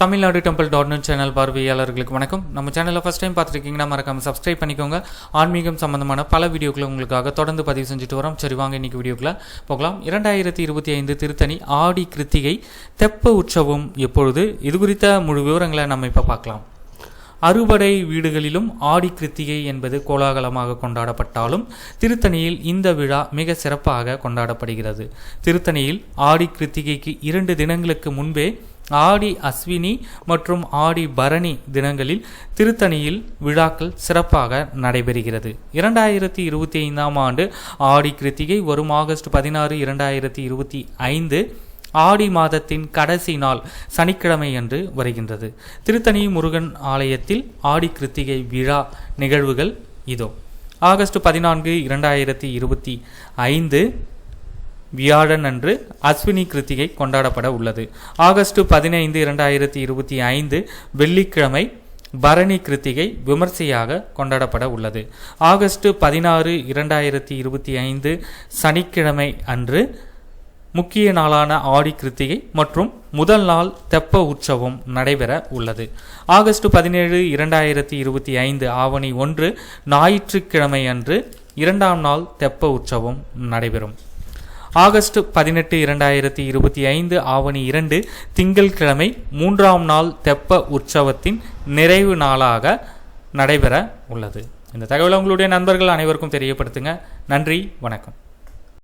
Tamil Nadu temple dot net channel பார்வையாளர்களுக்கு வணக்கம். நம்ம சேனலை ஃபஸ்ட் டைம் பார்த்துருக்கீங்கன்னா மறக்காம சப்ஸ்கிரைப் பண்ணிக்கோங்க. ஆன்மீகம் சம்பந்தமான பல வீடியோக்களை உங்களுக்காக தொடர்ந்து பதிவு செஞ்சுட்டு வரோம். சரி வாங்க இன்னைக்கு வீடியோக்குள்ள போகலாம். இரண்டாயிரத்தி இருபத்தி ஐந்து திருத்தணி ஆடி கிருத்திகை தெப்ப உற்சவம் எப்பொழுது? இது குறித்த முழு விவரங்களை நம்ம இப்போ பார்க்கலாம். அறுபடை வீடுகளிலும் ஆடி கிருத்திகை என்பது கோலாகலமாக கொண்டாடப்பட்டாலும் திருத்தணியில் இந்த விழா மிக சிறப்பாக கொண்டாடப்படுகிறது. திருத்தணியில் ஆடி கிருத்திகைக்கு இரண்டு தினங்களுக்கு முன்பே ஆடி அஸ்வினி மற்றும் ஆடி பரணி தினங்களில் திருத்தணியில் விழாக்கள் சிறப்பாக நடைபெறுகிறது. இரண்டாயிரத்தி இருபத்தி ஐந்தாம் ஆண்டு ஆடி கிருத்திகை வரும் ஆகஸ்ட் பதினாறு இரண்டாயிரத்தி இருபத்தி ஐந்து ஆடி மாதத்தின் கடைசி நாள் சனிக்கிழமை அன்று வருகின்றது. திருத்தணி முருகன் ஆலயத்தில் ஆடி கிருத்திகை விழா நிகழ்வுகள் இதோ. ஆகஸ்ட் பதினான்கு இரண்டாயிரத்தி இருபத்தி ஐந்து வியாழன் அன்று அஸ்வினி கிருத்திகை கொண்டாடப்பட உள்ளது. ஆகஸ்ட் பதினைந்து இரண்டாயிரத்தி இருபத்தி ஐந்து வெள்ளிக்கிழமை பரணி கிருத்திகை விமர்சையாக கொண்டாடப்பட உள்ளது. ஆகஸ்ட் பதினாறு இரண்டாயிரத்தி இருபத்தி ஐந்து சனிக்கிழமை அன்று முக்கிய நாளான ஆடி கிருத்திகை மற்றும் முதல் நாள் தெப்ப உற்சவம் நடைபெற உள்ளது. ஆகஸ்ட் பதினேழு இரண்டாயிரத்தி இருபத்தி ஐந்து ஆவணி ஒன்று ஞாயிற்றுக்கிழமை அன்று இரண்டாம் நாள் தெப்ப உற்சவம் நடைபெறும். ஆகஸ்ட் பதினெட்டு இரண்டாயிரத்தி இருபத்தி ஐந்து ஆவணி இரண்டு திங்கள்கிழமை மூன்றாம் நாள் தெப்ப உற்சவத்தின் நிறைவு நாளாக நடைபெற உள்ளது. இந்த தகவலை உங்களுடைய நண்பர்கள் அனைவருக்கும் தெரியப்படுத்துங்க. நன்றி வணக்கம்.